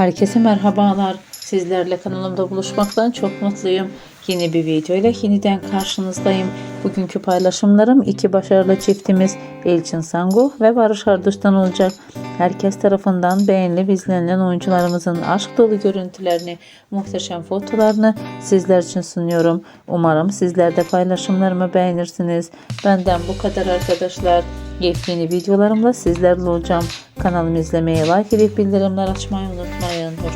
Herkese merhabalar. Sizlerle kanalımda buluşmaktan çok mutluyum. Yeni bir video ile yeniden karşınızdayım. Bugünkü paylaşımlarım iki başarılı çiftimiz Elçin Sangu ve Barış Arduç'tan olacak. Herkes tarafından beğenilip izlenilen oyuncularımızın aşk dolu görüntülerini, muhteşem fotolarını sizler için sunuyorum. Umarım sizler de paylaşımlarımı beğenirsiniz. Benden bu kadar arkadaşlar. Yepyeni videolarımla sizlerle olacağım. Kanalımı izlemeyi, like edip bildirimler açmayı unutmayın.